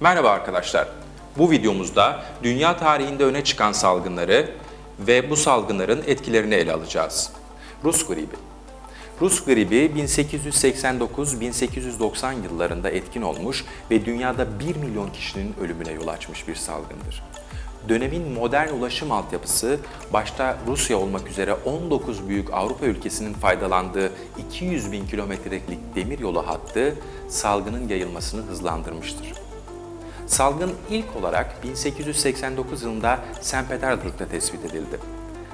Merhaba arkadaşlar. Bu videomuzda dünya tarihinde öne çıkan salgınları ve bu salgınların etkilerini ele alacağız. Rus gribi. Rus gribi 1889-1890 yıllarında etkin olmuş ve dünyada 1 milyon kişinin ölümüne yol açmış bir salgındır. Dönemin modern ulaşım altyapısı başta Rusya olmak üzere 19 büyük Avrupa ülkesinin faydalandığı 200 bin kilometrelik demiryolu hattı salgının yayılmasını hızlandırmıştır. Salgın ilk olarak 1889 yılında St. Petersburg'da tespit edildi.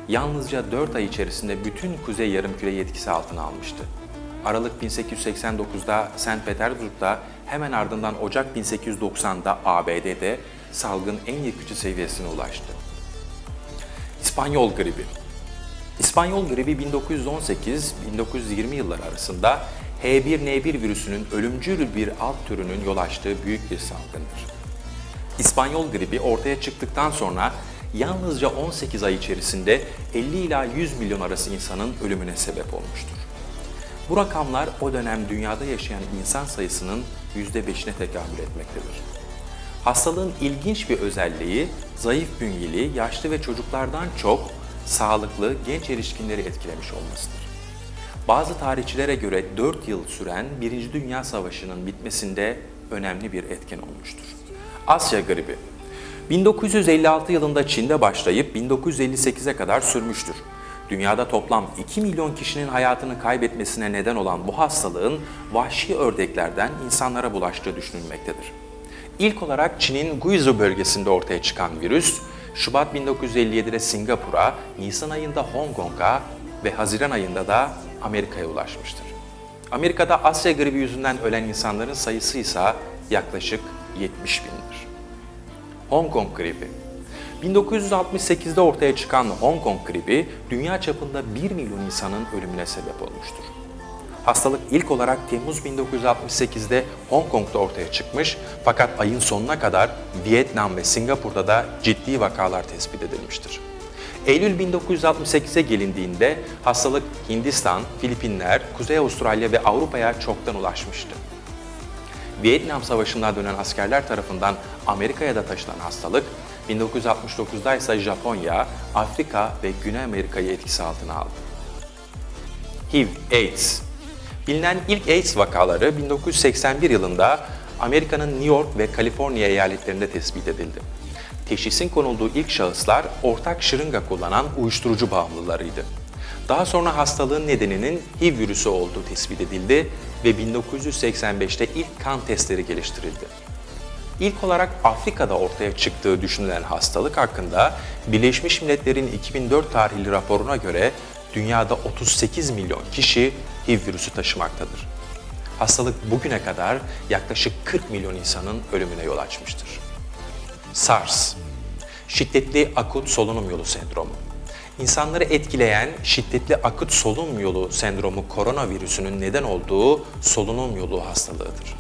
Yalnızca 4 ay içerisinde bütün kuzey yarımküreyi etkisi altına almıştı. Aralık 1889'da St. Petersburg'da hemen ardından Ocak 1890'da ABD'de salgın en yıkıcı seviyesine ulaştı. İspanyol gribi İspanyol gribi 1918-1920 yılları arasında H1N1 virüsünün ölümcül bir alt türünün yol açtığı büyük bir salgındır. İspanyol gribi ortaya çıktıktan sonra yalnızca 18 ay içerisinde 50 ila 100 milyon arası insanın ölümüne sebep olmuştur. Bu rakamlar o dönem dünyada yaşayan insan sayısının %5'ine tekamül etmektedir. Hastalığın ilginç bir özelliği zayıf bünyeli, yaşlı ve çocuklardan çok sağlıklı genç erişkinleri etkilemiş olmasıdır. Bazı tarihçilere göre 4 yıl süren Birinci Dünya Savaşı'nın bitmesinde önemli bir etken olmuştur. Asya gribi 1956 yılında Çin'de başlayıp 1958'e kadar sürmüştür. Dünyada toplam 2 milyon kişinin hayatını kaybetmesine neden olan bu hastalığın vahşi ördeklerden insanlara bulaştığı düşünülmektedir. İlk olarak Çin'in Guizhou bölgesinde ortaya çıkan virüs, Şubat 1957'de Singapur'a, Nisan ayında Hong Kong'a ve Haziran ayında da Amerika'ya ulaşmıştır. Amerika'da Asya gribi yüzünden ölen insanların sayısı ise yaklaşık 70 bindir. Hong Kong gribi 1968'de ortaya çıkan Hong Kong gribi dünya çapında 1 milyon insanın ölümüne sebep olmuştur. Hastalık ilk olarak Temmuz 1968'de Hong Kong'da ortaya çıkmış fakat ayın sonuna kadar Vietnam ve Singapur'da da ciddi vakalar tespit edilmiştir. Eylül 1968'e gelindiğinde hastalık Hindistan, Filipinler, Kuzey Avustralya ve Avrupa'ya çoktan ulaşmıştı. Vietnam Savaşı'ndan dönen askerler tarafından Amerika'ya da taşınan hastalık, 1969'da ise Japonya, Afrika ve Güney Amerika'yı etkisi altına aldı. HIV, AIDS Bilinen ilk AIDS vakaları 1981 yılında Amerika'nın New York ve Kaliforniya eyaletlerinde tespit edildi. Teşhisin konulduğu ilk şahıslar ortak şırınga kullanan uyuşturucu bağımlılarıydı. Daha sonra hastalığın nedeninin HIV virüsü olduğu tespit edildi ve 1985'te ilk kan testleri geliştirildi. İlk olarak Afrika'da ortaya çıktığı düşünülen hastalık hakkında Birleşmiş Milletler'in 2004 tarihli raporuna göre dünyada 38 milyon kişi HIV virüsü taşımaktadır. Hastalık bugüne kadar yaklaşık 40 milyon insanın ölümüne yol açmıştır. SARS, şiddetli akut solunum yolu sendromu. İnsanları etkileyen şiddetli akut solunum yolu sendromu koronavirüsünün neden olduğu solunum yolu hastalığıdır.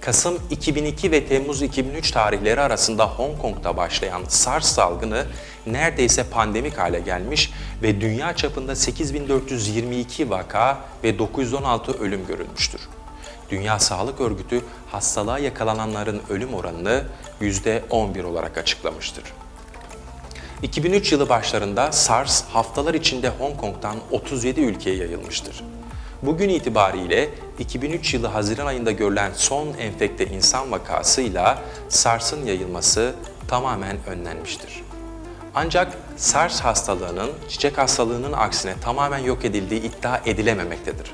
Kasım 2002 ve Temmuz 2003 tarihleri arasında Hong Kong'da başlayan SARS salgını neredeyse pandemik hale gelmiş ve dünya çapında 8422 vaka ve 916 ölüm görülmüştür. Dünya Sağlık Örgütü hastalığa yakalananların ölüm oranını %11 olarak açıklamıştır. 2003 yılı başlarında SARS haftalar içinde Hong Kong'dan 37 ülkeye yayılmıştır. Bugün itibariyle 2003 yılı Haziran ayında görülen son enfekte insan vakasıyla SARS'ın yayılması tamamen önlenmiştir. Ancak SARS hastalığının çiçek hastalığının aksine tamamen yok edildiği iddia edilememektedir.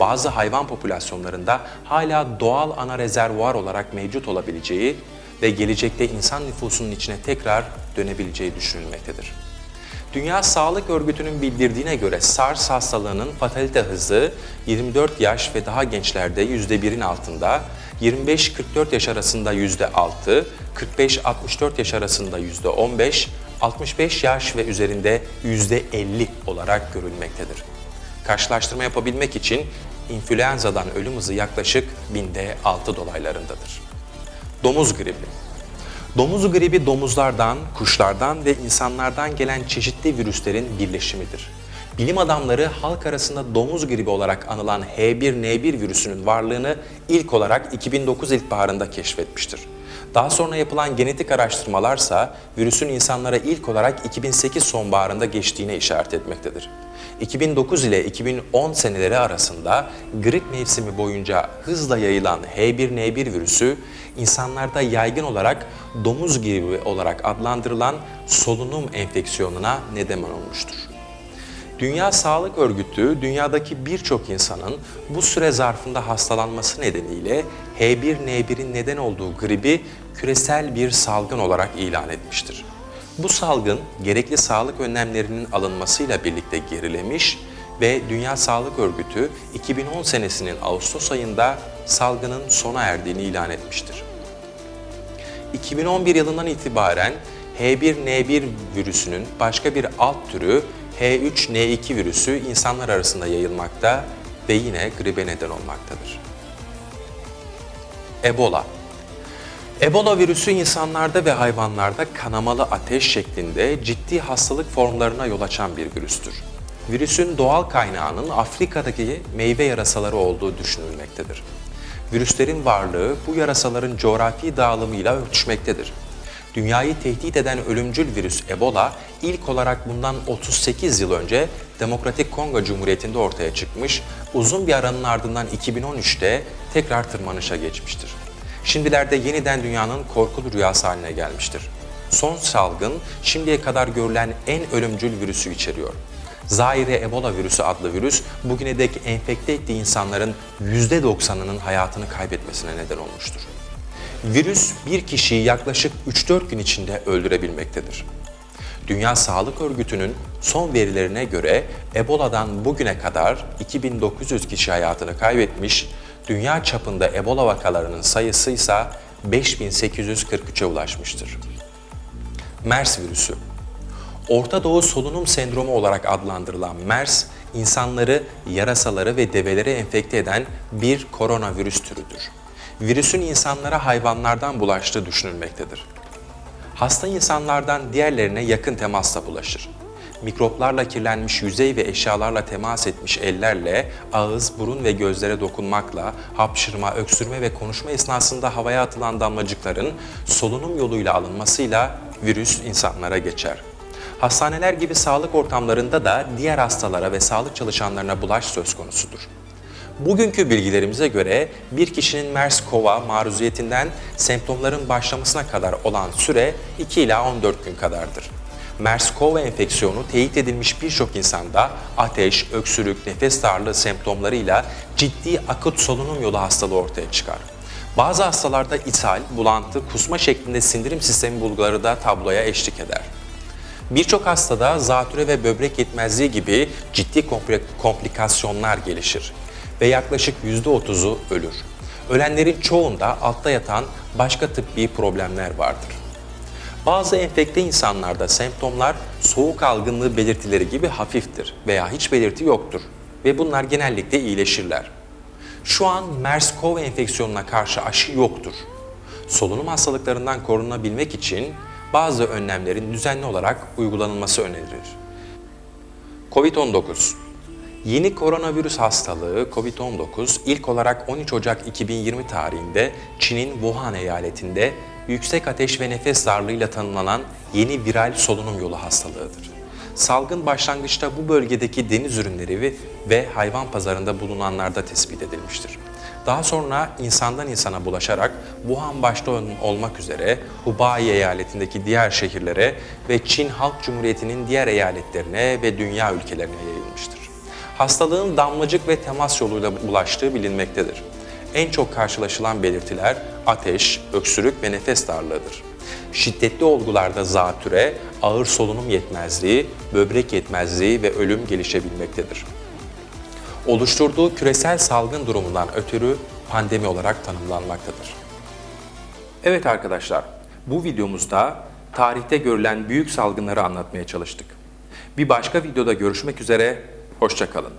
Bazı hayvan popülasyonlarında hala doğal ana rezervuar olarak mevcut olabileceği ve gelecekte insan nüfusunun içine tekrar dönebileceği düşünülmektedir. Dünya Sağlık Örgütü'nün bildirdiğine göre SARS hastalığının fatalite hızı 24 yaş ve daha gençlerde %1'in altında, 25-44 yaş arasında %6, 45-64 yaş arasında %15, 65 yaş ve üzerinde %50 olarak görülmektedir. Karşılaştırma yapabilmek için influenza'dan ölüm hızı yaklaşık binde 6 dolaylarındadır. Domuz gribi Domuz gribi domuzlardan, kuşlardan ve insanlardan gelen çeşitli virüslerin birleşimidir. Bilim adamları halk arasında domuz gribi olarak anılan H1N1 virüsünün varlığını ilk olarak 2009 ilkbaharında keşfetmiştir. Daha sonra yapılan genetik araştırmalarsa virüsün insanlara ilk olarak 2008 sonbaharında geçtiğine işaret etmektedir. 2009 ile 2010 seneleri arasında grip mevsimi boyunca hızla yayılan H1N1 virüsü insanlarda yaygın olarak domuz gribi olarak adlandırılan solunum enfeksiyonuna neden olmuştur. Dünya Sağlık Örgütü dünyadaki birçok insanın bu süre zarfında hastalanması nedeniyle H1N1'in neden olduğu gribi küresel bir salgın olarak ilan etmiştir. Bu salgın gerekli sağlık önlemlerinin alınmasıyla birlikte gerilemiş ve Dünya Sağlık Örgütü 2010 senesinin Ağustos ayında salgının sona erdiğini ilan etmiştir. 2011 yılından itibaren H1N1 virüsünün başka bir alt türü H3N2 virüsü insanlar arasında yayılmakta ve yine gribe neden olmaktadır. Ebola Ebola virüsü insanlarda ve hayvanlarda kanamalı ateş şeklinde ciddi hastalık formlarına yol açan bir virüstür. Virüsün doğal kaynağının Afrika'daki meyve yarasaları olduğu düşünülmektedir. Virüslerin varlığı bu yarasaların coğrafi dağılımıyla örtüşmektedir. Dünyayı tehdit eden ölümcül virüs Ebola ilk olarak bundan 38 yıl önce Demokratik Kongo Cumhuriyeti'nde ortaya çıkmış, uzun bir aranın ardından 2013'te tekrar tırmanışa geçmiştir. Şimdilerde yeniden dünyanın korkulu rüyası haline gelmiştir. Son salgın şimdiye kadar görülen en ölümcül virüsü içeriyor. Zaire Ebola virüsü adlı virüs bugüne dek enfekte ettiği insanların %90'ının hayatını kaybetmesine neden olmuştur. Virüs bir kişiyi yaklaşık 3-4 gün içinde öldürebilmektedir. Dünya Sağlık Örgütü'nün son verilerine göre Ebola'dan bugüne kadar 2900 kişi hayatını kaybetmiş, dünya çapında Ebola vakalarının sayısı ise 5843'e ulaşmıştır. MERS virüsü Orta Doğu solunum sendromu olarak adlandırılan MERS, insanları, yarasaları ve develeri enfekte eden bir koronavirüs türüdür. Virüsün insanlara hayvanlardan bulaştığı düşünülmektedir. Hasta insanlardan diğerlerine yakın temasla bulaşır. Mikroplarla kirlenmiş yüzey ve eşyalarla temas etmiş ellerle, ağız, burun ve gözlere dokunmakla, hapşırma, öksürme ve konuşma esnasında havaya atılan damlacıkların solunum yoluyla alınmasıyla virüs insanlara geçer. Hastaneler gibi sağlık ortamlarında da diğer hastalara ve sağlık çalışanlarına bulaş söz konusudur. Bugünkü bilgilerimize göre bir kişinin MERS-CoV'a maruziyetinden semptomların başlamasına kadar olan süre 2 ila 14 gün kadardır. MERS-CoV enfeksiyonu teyit edilmiş birçok insanda ateş, öksürük, nefes darlığı semptomlarıyla ciddi akut solunum yolu hastalığı ortaya çıkar. Bazı hastalarda ithal, bulantı, kusma şeklinde sindirim sistemi bulguları da tabloya eşlik eder. Birçok hastada zatüre ve böbrek yetmezliği gibi ciddi komplikasyonlar gelişir ve yaklaşık %30'u ölür. Ölenlerin çoğunda altta yatan başka tıbbi problemler vardır. Bazı enfekte insanlarda semptomlar soğuk algınlığı belirtileri gibi hafiftir veya hiç belirti yoktur ve bunlar genellikle iyileşirler. Şu an MERS-CoV enfeksiyonuna karşı aşı yoktur. Solunum hastalıklarından korunabilmek için bazı önlemlerin düzenli olarak uygulanılması önerilir. Covid-19 Yeni koronavirüs hastalığı COVID-19 ilk olarak 13 Ocak 2020 tarihinde Çin'in Wuhan eyaletinde yüksek ateş ve nefes darlığıyla tanımlanan yeni viral solunum yolu hastalığıdır. Salgın başlangıçta bu bölgedeki deniz ürünleri ve hayvan pazarında bulunanlarda tespit edilmiştir. Daha sonra insandan insana bulaşarak Wuhan başta olmak üzere Hubei eyaletindeki diğer şehirlere ve Çin Halk Cumhuriyeti'nin diğer eyaletlerine ve dünya ülkelerine yayılmıştır. Hastalığın damlacık ve temas yoluyla bulaştığı bilinmektedir. En çok karşılaşılan belirtiler ateş, öksürük ve nefes darlığıdır. Şiddetli olgularda zatüre, ağır solunum yetmezliği, böbrek yetmezliği ve ölüm gelişebilmektedir. Oluşturduğu küresel salgın durumundan ötürü pandemi olarak tanımlanmaktadır. Evet arkadaşlar, bu videomuzda tarihte görülen büyük salgınları anlatmaya çalıştık. Bir başka videoda görüşmek üzere, hoşçakalın.